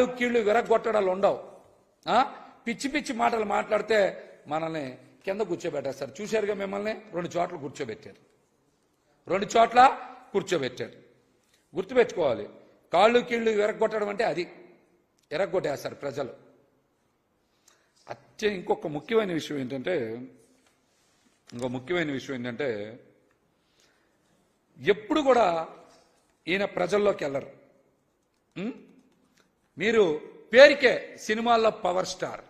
కాళ్ళు కీళ్ళు విరగొట్టడాలు ఉండవు. పిచ్చి పిచ్చి మాటలు మాట్లాడితే మనల్ని కింద కూర్చోబెట్టేస్తారు. చూశారుగా మిమ్మల్ని? రెండు చోట్ల కూర్చోబెట్టారు. రెండు చోట్ల కూర్చోబెట్టారు. గుర్తుపెట్టుకోవాలి. కాళ్ళు కీళ్ళు విరగొట్టడం అంటే అది. ఎరగొట్టేస్తారు ప్రజలు. అత్య ఇంకొక ముఖ్యమైన విషయం ఏంటంటే ఇంకో ముఖ్యమైన విషయం ఏంటంటే ఎప్పుడు కూడా ఈయన ప్రజల్లోకి వెళ్ళరు. మీరు పేరుకే సినిమాల్లో పవర్ స్టార్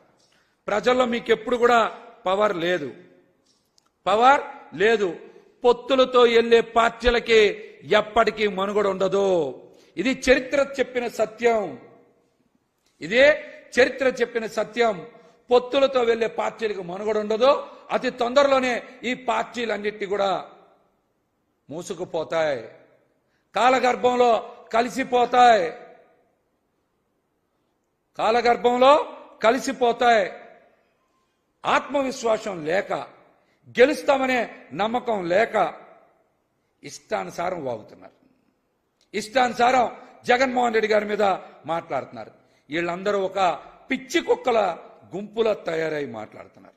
ప్రజల్లో మీకు ఎప్పుడు కూడా పవర్ లేదు. పవర్ లేదు. పొత్తులతో వెళ్ళే పార్టీలకి ఎప్పటికీ మనుగడ ఉండదు. ఇది చరిత్ర చెప్పిన సత్యం. ఇదే చరిత్ర చెప్పిన సత్యం. పొత్తులతో వెళ్ళే పార్టీలకు మనుగడ ఉండదు. అతి తొందరలోనే ఈ పార్టీలన్నిటి కూడా మూసుకుపోతాయి. కాలగర్భంలో కలిసిపోతాయి. కాలగర్భంలో కలిసిపోతాయి. ఆత్మవిశ్వాసం లేక గెలుస్తామనే నమ్మకం లేక ఇష్టానుసారం వాగుతున్నారు. ఇష్టానుసారం జగన్మోహన్ రెడ్డి గారి మీద మాట్లాడుతున్నారు. వీళ్ళందరూ ఒక పిచ్చి కుక్కల గుంపుల తయారై మాట్లాడుతున్నారు.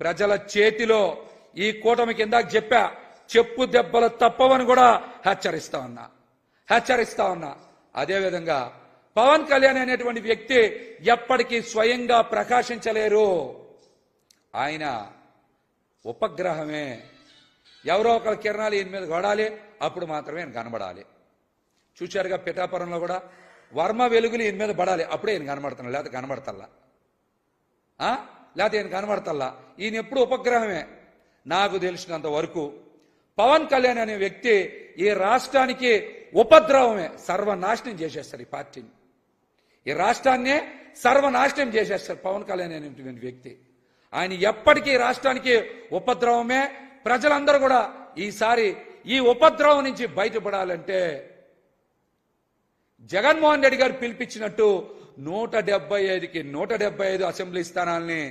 ప్రజల చేతిలో ఈ కూటమి ఇందాక చెప్పా చెప్పు దెబ్బలు తప్పవని కూడా హెచ్చరిస్తా ఉన్నా. హెచ్చరిస్తా ఉన్నా. అదేవిధంగా పవన్ కళ్యాణ్ అనేటువంటి వ్యక్తి ఎప్పటికీ స్వయంగా ప్రకాశించలేరు. ఆయన ఉపగ్రహమే. ఎవరో ఒకరి కిరణాలు ఈయన మీద కొడాలి అప్పుడు మాత్రమే ఆయన కనబడాలి. చూచారుగా పిఠాపురంలో కూడా వర్మ వెలుగులు ఈయన మీద పడాలి అప్పుడే ఈయన కనబడుతున్నాడు లేకపోతే కనబడతల్లా. లేకపోతే ఈయన కనబడతల్లా. ఈయన ఎప్పుడు ఉపగ్రహమే. నాకు తెలిసినంత వరకు పవన్ కళ్యాణ్ అనే వ్యక్తి ఈ రాష్ట్రానికి ఉపద్రవమే సర్వనాశనం చేసేస్తారు ఈ పార్టీని. ఈ రాష్ట్రాన్నే సర్వనాశనం చేసేస్తారు. పవన్ కళ్యాణ్ అనేటువంటి వ్యక్తి. ఆయన ఎప్పటికీ రాష్ట్రానికి ఉపద్రవమే. ప్రజలందరూ కూడా ఈసారి ఈ ఉపద్రవం నుంచి బయటపడాలంటే జగన్మోహన్ రెడ్డి గారు పిలిపించినట్టు నూట డెబ్బై ఐదుకి నూట డెబ్బై ఐదు అసెంబ్లీ స్థానాల్ని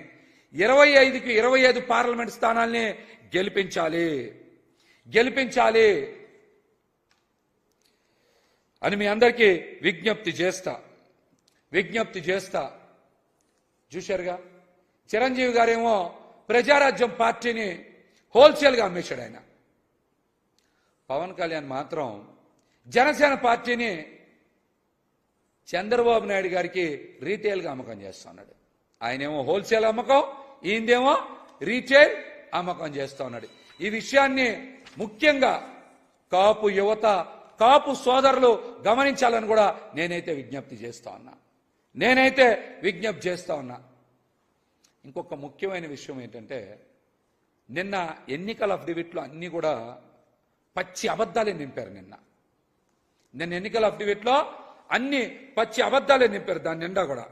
ఇరవై ఐదుకి ఇరవై ఐదు పార్లమెంట్ స్థానాల్ని గెలిపించాలి. గెలిపించాలి అని మీ అందరికీ విజ్ఞప్తి చేస్తా. విజ్ఞప్తి చేస్తా. చూశారుగా? చిరంజీవి గారేమో ప్రజారాజ్యం పార్టీని హోల్సేల్గా అమ్మేశాడు ఆయన. పవన్ కళ్యాణ్ మాత్రం జనసేన పార్టీని చంద్రబాబు నాయుడు గారికి రీటైల్గా అమ్మకం చేస్తున్నాడు ఆయనేమో హోల్సేల్ అమ్మకం ఈయనదేమో రీటైల్ అమ్మకం చేస్తూ ఉన్నాడు. ఈ విషయాన్ని ముఖ్యంగా కాపు యువత కాపు సోదరులు గమనించాలని కూడా నేనైతే విజ్ఞప్తి చేస్తా ఉన్నా. నేనైతే విజ్ఞప్తి చేస్తా ఉన్నా. ఇంకొక ముఖ్యమైన విషయం ఏంటంటే నిన్న ఎన్నికల అఫిడవిట్లు అన్నీ కూడా పచ్చి అబద్ధాలే నింపారు నిన్న. నిన్న ఎన్నికల అఫిడవిట్లో అన్ని పచ్చి అబద్ధాలే నింపారు దాని నిండా కూడా.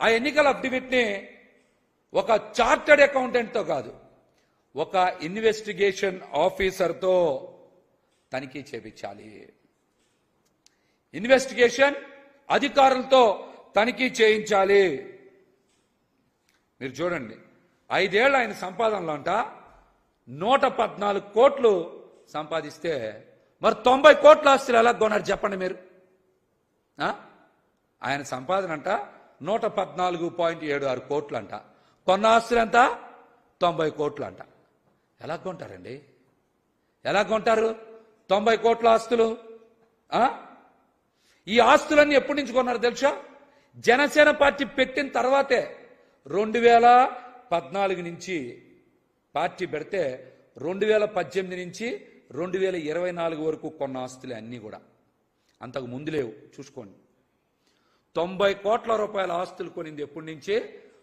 ఆ ఎన్నికల అఫిడవిట్ని ఒక చార్టెడ్ అకౌంటెంట్తో కాదు ఒక ఇన్వెస్టిగేషన్ ఆఫీసర్తో తనిఖీ చేపించాలి. ఇన్వెస్టిగేషన్ అధికారులతో తనిఖీ చేయించాలి. మీరు చూడండి ఐదేళ్ళు ఆయన సంపాదనలో అంట నూట పద్నాలుగు కోట్లు సంపాదిస్తే మరి తొంభై కోట్ల ఆస్తులు ఎలా కొన్నారు చెప్పండి మీరు? ఆయన సంపాదన అంట నూట పద్నాలుగు పాయింట్ ఏడు ఆరు కోట్లు అంట. కొన్న ఆస్తులు ఎంత? తొంభై కోట్లు అంట. ఎలా కొంటారండి? ఎలా కొంటారు? తొంభై కోట్ల ఆస్తులు ఈ ఆస్తులన్నీ ఎప్పటి నుంచి కొన్నారు తెలుసా? జనసేన పార్టీ పెట్టిన తర్వాతే రెండు వేల పద్నాలుగు నుంచి పార్టీ పెడితే రెండు వేల పద్దెనిమిది నుంచి రెండు వేల ఇరవై నాలుగు వరకు కొన్న ఆస్తులే అన్నీ కూడా. అంతకు ముందు లేవు చూసుకోండి. తొంభై కోట్ల రూపాయల ఆస్తులు కొనింది ఎప్పటి నుంచి?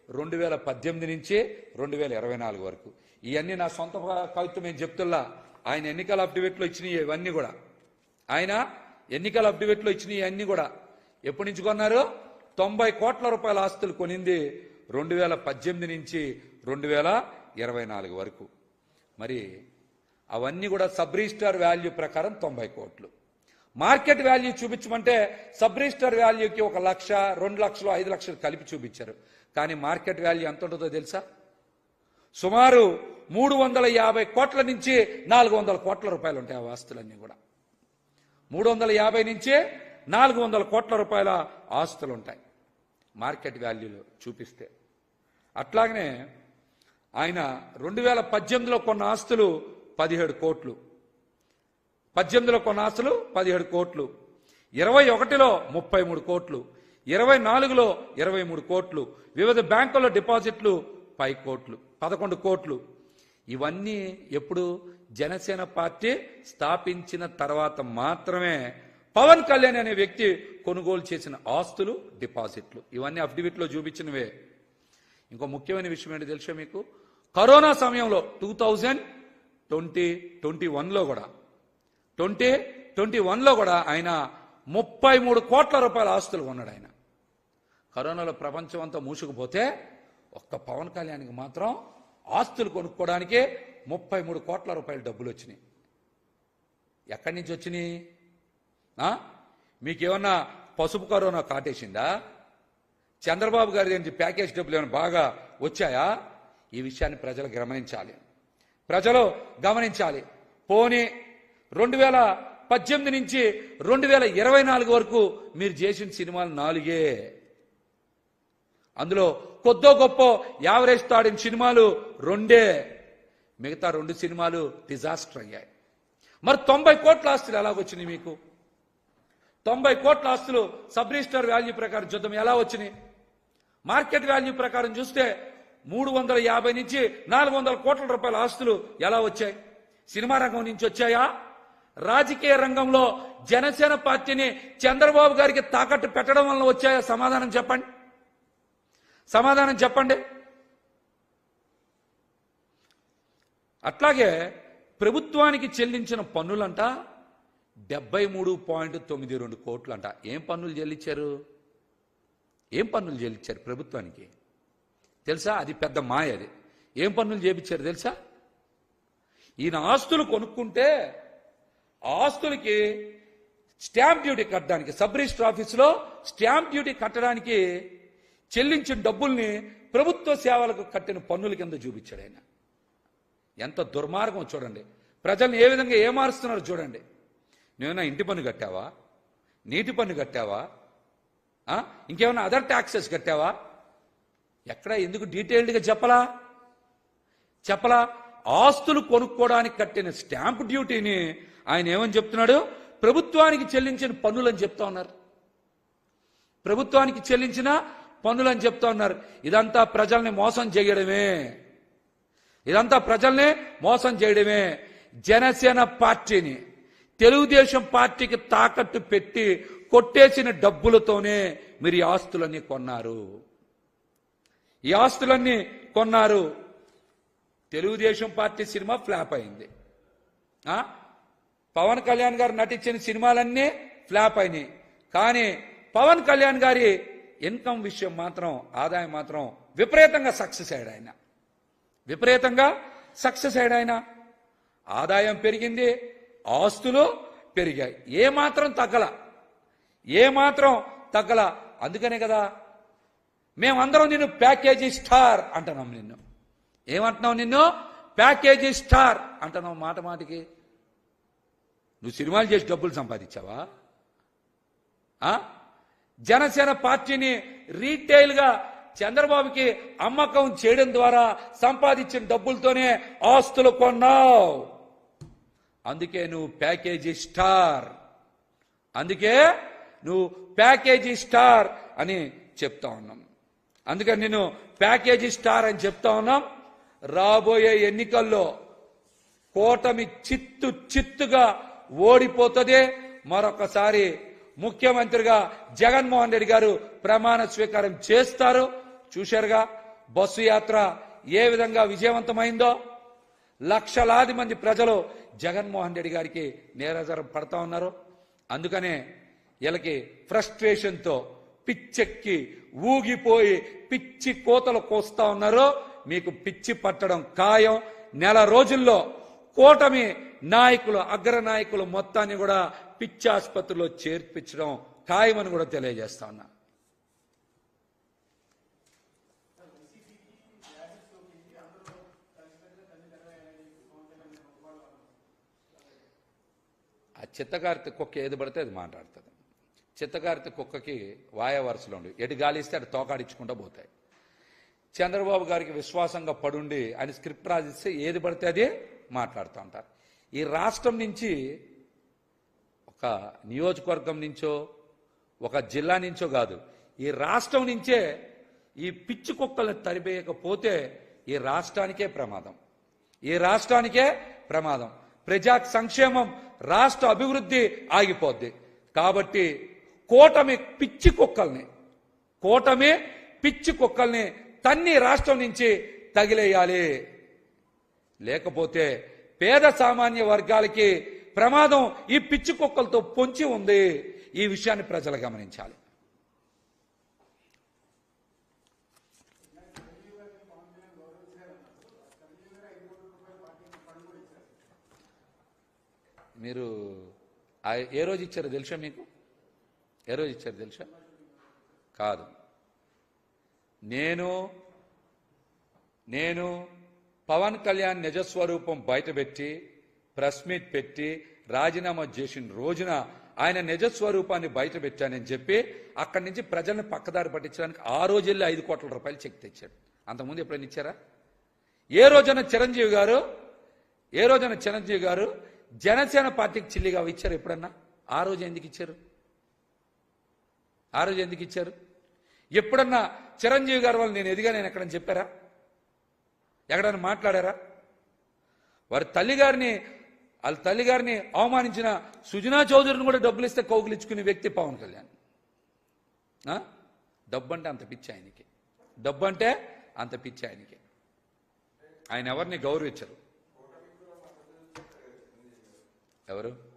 రెండు వేల పద్దెనిమిది నుంచి రెండు వేల ఇరవై నాలుగు వరకు. ఇవన్నీ నా సొంత కవిత్వం నేను చెప్తుల్లా? ఆయన ఎన్నికల అఫిడవిట్లో ఇచ్చినాయి ఇవన్నీ కూడా. ఆయన ఎన్నికల అఫిడవిట్లో ఇచ్చినాయి అన్నీ కూడా ఎప్పటి నుంచి కొన్నారు? తొంభై కోట్ల రూపాయల ఆస్తులు కొనింది రెండు వేల పద్దెనిమిది నుంచి రెండు వేల ఇరవై నాలుగు వరకు. మరి అవన్నీ కూడా సబ్ రిజిస్టార్ వాల్యూ ప్రకారం తొంభై కోట్లు. మార్కెట్ వాల్యూ చూపించమంటే సబ్ రిజిస్టర్ వాల్యూకి ఒక లక్ష రెండు లక్షలు ఐదు లక్షలు కలిపి చూపించారు. కానీ మార్కెట్ వాల్యూ ఎంత ఉంటుందో తెలుసా? సుమారు మూడు వందల యాభై కోట్ల నుంచి నాలుగు వందల కోట్ల రూపాయలు ఉంటాయి ఆ ఆస్తులన్నీ కూడా. మూడు వందల యాభై నుంచి నాలుగు వందల కోట్ల రూపాయల ఆస్తులు ఉంటాయి మార్కెట్ వాల్యూలో చూపిస్తే. అట్లాగనే ఆయన రెండు వేల పద్దెనిమిదిలో కొన్న ఆస్తులు పదిహేడు కోట్లు. పద్దెనిమిదిలో కొన్న ఆస్తులు పదిహేడు కోట్లు. ఇరవై ఒకటిలో ముప్పై మూడు కోట్లు. ఇరవై నాలుగులో ఇరవై మూడు కోట్లు. వివిధ బ్యాంకుల్లో డిపాజిట్లు పై కోట్లు పదకొండు కోట్లు. ఇవన్నీ ఎప్పుడు జనసేన పార్టీ స్థాపించిన తర్వాత మాత్రమే పవన్ కళ్యాణ్ అనే వ్యక్తి కొనుగోలు చేసిన ఆస్తులు డిపాజిట్లు. ఇవన్నీ అఫిడవిట్లో చూపించినవే. ఇంకో ముఖ్యమైన విషయం ఏంటి తెలుసా మీకు? కరోనా సమయంలో టూ థౌజండ్ ట్వంటీ ట్వంటీ వన్లో కూడా ట్వంటీ ట్వంటీ వన్లో కూడా ఆయన ముప్పై మూడు కోట్ల రూపాయల ఆస్తులు కొన్నాడు ఆయన. కరోనాలో ప్రపంచం అంతా మూసుకుపోతే ఒక్క పవన్ కళ్యాణ్కి మాత్రం ఆస్తులు కొనుక్కోవడానికి ముప్పై మూడు కోట్ల రూపాయల డబ్బులు వచ్చినాయి. ఎక్కడి నుంచి వచ్చినాయి? మీకేమన్నా పసుపు కరోనా కాటేసిందా చంద్రబాబు గారి నుంచి ప్యాకేజ్ డబ్బులు ఏమైనా బాగా వచ్చాయా? ఈ విషయాన్ని ప్రజలు గమనించాలి. ప్రజలు గమనించాలి. పోనీ రెండు వేల పద్దెనిమిది నుంచి రెండు వేల ఇరవై నాలుగు వరకు మీరు చేసిన సినిమాలు నాలుగే. అందులో కొద్దో గొప్ప యావరేజ్ తాడిన సినిమాలు రెండే. మిగతా రెండు సినిమాలు డిజాస్టర్ అయ్యాయి. మరి తొంభై కోట్ల ఆస్తులు ఎలాగొచ్చినాయి మీకు? తొంభై కోట్ల ఆస్తులు సబ్ రిజిస్టర్ వాల్యూ ప్రకారం చూద్దాం ఎలా వచ్చినాయి? మార్కెట్ వాల్యూ ప్రకారం చూస్తే మూడు వందల యాభై నుంచి నాలుగు వందల కోట్ల రూపాయల ఆస్తులు ఎలా వచ్చాయి? సినిమా రంగం నుంచి వచ్చాయా? రాజకీయ రంగంలో జనసేన పార్టీని చంద్రబాబు గారికి తాకట్టు పెట్టడం వల్ల వచ్చాయా? సమాధానం చెప్పండి. సమాధానం చెప్పండి. అట్లాగే ప్రభుత్వానికి చెల్లించిన పన్నులంట డెబ్బై మూడు పాయింట్ తొమ్మిది రెండు కోట్లంట. ఏం పన్నులు చెల్లించారు? ఏం పన్నులు చెల్లించారు ప్రభుత్వానికి? తెలుసా? అది పెద్ద మాయ అది. ఏం పన్నులు చేపించారు తెలుసా? ఈయన ఆస్తులు కొనుక్కుంటే ఆస్తులకి స్టాంప్ డ్యూటీ కట్టడానికి సబ్ రిజిస్టర్ ఆఫీసులో స్టాంప్ డ్యూటీ కట్టడానికి చెల్లించిన డబ్బుల్ని ప్రభుత్వ సేవలకు కట్టిన పన్నుల కింద చూపించాడు ఆయన. ఎంత దుర్మార్గం చూడండి. ప్రజల్ని ఏ విధంగా ఏమారుస్తున్నారు చూడండి. నువ్వేనా ఇంటి పన్ను కట్టావా? నీటి పన్ను కట్టావా? ఇంకేమైనా అదర్ ట్యాక్సెస్ కట్టావా? ఎక్కడ ఎందుకు డీటెయిల్డ్గా చెప్పలా? చెప్పలా? ఆస్తులు కొనుక్కోవడానికి కట్టిన స్టాంప్ డ్యూటీని ఆయన ఏమని చెప్తున్నాడు? ప్రభుత్వానికి చెల్లించిన పన్నులని చెప్తా ఉన్నారు. ప్రభుత్వానికి చెల్లించిన పన్నులని చెప్తా ఉన్నారు. ఇదంతా ప్రజల్ని మోసం చేయడమే. ఇదంతా ప్రజల్ని మోసం చేయడమే. జనసేన పార్టీని తెలుగుదేశం పార్టీకి తాకట్టు పెట్టి కొట్టేసిన డబ్బులతోనే మీరు ఈ ఆస్తులన్నీ కొన్నారు. ఈ ఆస్తులన్నీ కొన్నారు. తెలుగుదేశం పార్టీ సినిమా ఫ్లాప్ అయింది. పవన్ కళ్యాణ్ గారు నటించిన సినిమాలన్నీ ఫ్లాప్ అయినాయి. కానీ పవన్ కళ్యాణ్ గారి ఇన్కమ్ విషయం మాత్రం ఆదాయం మాత్రం విపరీతంగా సక్సెస్ అయ్యాడు ఆయన. విపరీతంగా సక్సెస్ అయ్యాడు ఆయన. ఆదాయం పెరిగింది ఆస్తులు పెరిగాయి. ఏ మాత్రం తగ్గల ఏ మాత్రం తగ్గల. అందుకనే కదా మేమందరం నిన్ను ప్యాకేజీ స్టార్ అంటున్నాం నిన్ను. ఏమంటున్నావు నిన్ను? ప్యాకేజీ స్టార్ అంటున్నావు మాట మాటికి. నువ్వు సినిమాలు చేసి డబ్బులు సంపాదించావా? జనసేన పార్టీని రీటైల్గా చంద్రబాబుకి అమ్మకం చేయడం ద్వారా సంపాదించిన డబ్బులతోనే ఆస్తులు కొన్నావు. అందుకే నువ్వు ప్యాకేజీ స్టార్. అందుకే నువ్వు ప్యాకేజీ స్టార్ అని చెప్తా ఉన్నాం. అందుకని నేను ప్యాకేజీ స్టార్ అని చెప్తా ఉన్నాం. రాబోయే ఎన్నికల్లో కూటమి చిత్తు చిత్తుగా ఓడిపోతుంది. మరొకసారి ముఖ్యమంత్రిగా జగన్మోహన్ రెడ్డి గారు ప్రమాణ స్వీకారం చేస్తారు. చూశారుగా బస్సు యాత్ర ఏ విధంగా విజయవంతమైందో? లక్షలాది మంది ప్రజలు జగన్మోహన్ రెడ్డి గారికి నేరజరం పడతా ఉన్నారు. అందుకనే వీళ్ళకి ఫ్రస్ట్రేషన్తో పిచ్చెక్కి ఊగిపోయి పిచ్చి కోతలు కోస్తా ఉన్నారు. మీకు పిచ్చి పట్టడం ఖాయం. నెల రోజుల్లో కూటమి నాయకులు అగ్ర నాయకులు మొత్తాన్ని కూడా పిచ్చి ఆసుపత్రిలో చేర్పించడం ఖాయమని కూడా తెలియజేస్తా ఉన్నా. చిత్తకారిత కుక్క ఏది పడితే అది మాట్లాడుతుంది. చిత్తకారిత కుక్కకి వాయ వరుసలో ఉండి ఎటు గాలిస్తే అటు తోకాడించుకుంటూ పోతాయి. చంద్రబాబు గారికి విశ్వాసంగా పడుండి ఆయన స్క్రిప్ట్ రాసిస్తే ఏది పడితే అదే మాట్లాడుతూ ఉంటారు. ఈ రాష్ట్రం నుంచి ఒక నియోజకవర్గం నుంచో ఒక జిల్లా నుంచో కాదు ఈ రాష్ట్రం నుంచే ఈ పిచ్చి కుక్కలను తరిపేయకపోతే ఈ రాష్ట్రానికే ప్రమాదం. ఈ రాష్ట్రానికే ప్రమాదం. ప్రజా సంక్షేమం రాష్ట్ర అభివృద్ధి ఆగిపోద్ది. కాబట్టి కూటమి పిచ్చి కుక్కల్ని కూటమి పిచ్చి కుక్కల్ని తన్ని రాష్ట్రం నుంచి తగిలేయాలి. లేకపోతే పేద సామాన్య వర్గాలకి ప్రమాదం ఈ పిచ్చి కుక్కలతో పొంచి ఉంది. ఈ విషయాన్ని ప్రజలు గమనించాలి. మీరు ఏ రోజు ఇచ్చారో తెలుసా మీకు? ఏ రోజు ఇచ్చారు తెలుసా? కాదు. నేను నేను పవన్ కళ్యాణ్ నిజస్వరూపం బయటపెట్టి ప్రెస్ మీట్ పెట్టి రాజీనామా చేసిన రోజున ఆయన నిజస్వరూపాన్ని బయట పెట్టానని చెప్పి అక్కడి నుంచి ప్రజల్ని పక్కదారి పట్టించడానికి ఆ రోజుల్లో ఐదు కోట్ల రూపాయలు చెక్ తెచ్చాడు. అంతకుముందు ఎప్పుడైనా ఇచ్చారా? ఏ రోజున చిరంజీవి గారు ఏ రోజున చిరంజీవి గారు జనసేన పార్టీకి చిల్లిగా ఇచ్చారు ఎప్పుడన్నా? ఆ రోజు ఎందుకు ఇచ్చారు? ఆ రోజు ఎందుకు ఇచ్చారు? ఎప్పుడన్నా చిరంజీవి గారు వాళ్ళు నేను ఎదిగా నేను ఎక్కడని చెప్పారా? ఎక్కడైనా మాట్లాడారా? వారి తల్లిగారిని వాళ్ళ తల్లిగారిని అవమానించిన సుజనా చౌదరిని కూడా డబ్బులు ఇస్తే కౌగులిచ్చుకునే వ్యక్తి పవన్ కళ్యాణ్. డబ్బు అంటే అంత పిచ్చి ఆయనకి. డబ్బు అంటే అంత పిచ్చి ఆయనకి. ఆయన ఎవరిని గౌరవించరు. ఎవరు?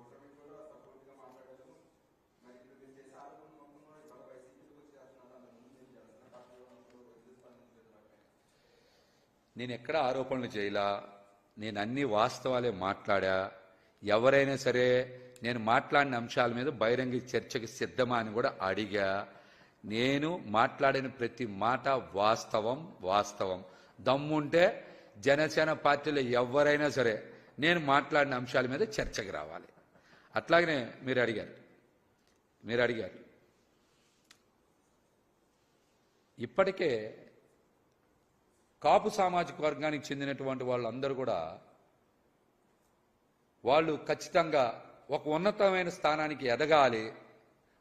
నేను ఎక్కడ ఆరోపణలు చేయలా? నేను అన్ని వాస్తవాలే మాట్లాడా? ఎవరైనా సరే నేను మాట్లాడిన అంశాల మీద బహిరంగ చర్చకి సిద్ధమా అని కూడా అడిగా. నేను మాట్లాడిన ప్రతి మాట వాస్తవం వాస్తవం. దమ్ముంటే జనసేన పార్టీలో ఎవరైనా సరే నేను మాట్లాడిన అంశాల మీద చర్చకు రావాలి. అట్లాగనే మీరు అడిగారు. మీరు అడిగారు. ఇప్పటికే కాపు సామాజిక వర్గానికి చెందినటువంటి వాళ్ళందరూ కూడా వాళ్ళు ఖచ్చితంగా ఒక ఉన్నతమైన స్థానానికి ఎదగాలి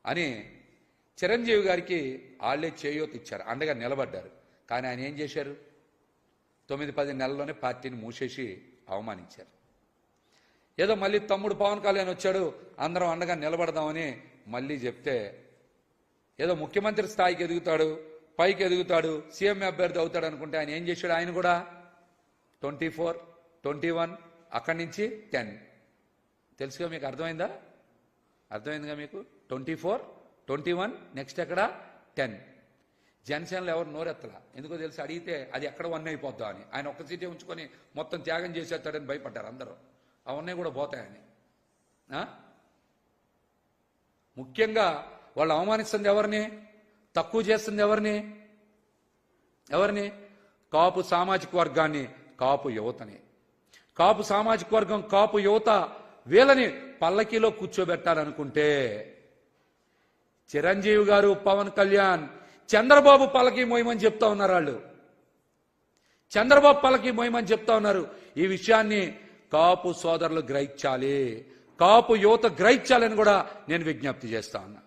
అని చిరంజీవి గారికి వాళ్ళే చేయూత ఇచ్చారు. అండగా నిలబడ్డారు. కానీ ఆయన ఏం చేశారు? తొమ్మిది పది నెలల్లోనే పార్టీని మూసేసి అవమానించారు. ఏదో మళ్ళీ తమ్ముడు పవన్ కళ్యాణ్ వచ్చాడు అందరం అండగా నిలబడదామని మళ్ళీ చెప్తే ఏదో ముఖ్యమంత్రి స్థాయికి ఎదుగుతాడు పైకి ఎదుగుతాడు సీఎం అభ్యర్థి అవుతాడు అనుకుంటే ఆయన ఏం చేశాడు? ఆయన కూడా ట్వంటీ ఫోర్ ట్వంటీ వన్ అక్కడి నుంచి టెన్. తెలుసుగా మీకు అర్థమైందా? అర్థమైందిగా మీకు? Twenty four twenty one next ఎక్కడ? టెన్. జనసేనలో ఎవరు నోరెత్తలా? ఎందుకో తెలిసి? అడిగితే అది ఎక్కడ వన్ అయిపోద్దా అని. ఆయన ఒక్క సీటే ఉంచుకొని మొత్తం త్యాగం చేసేస్తాడని భయపడ్డారు అందరూ. అవన్నీ కూడా పోతాయని. ముఖ్యంగా వాళ్ళు అవమానిస్తుంది ఎవరిని? తక్కువ చేస్తుంది ఎవరిని? ఎవరిని? కాపు సామాజిక వర్గాన్ని కాపు యువతని. కాపు సామాజిక వర్గం కాపు యువత వీళ్ళని పల్లకీలో కూర్చోబెట్టాలనుకుంటే చిరంజీవి గారు పవన్ కళ్యాణ్ చంద్రబాబు పల్లకి మోయమని చెప్తా ఉన్నారు వాళ్ళు. చంద్రబాబు పల్లకి మోయమని చెప్తా ఉన్నారు. ఈ విషయాన్ని కాపు సోదరులు గ్రహించాలి కాపు యువత గ్రహించాలని కూడా నేను విజ్ఞప్తి చేస్తా ఉన్నా.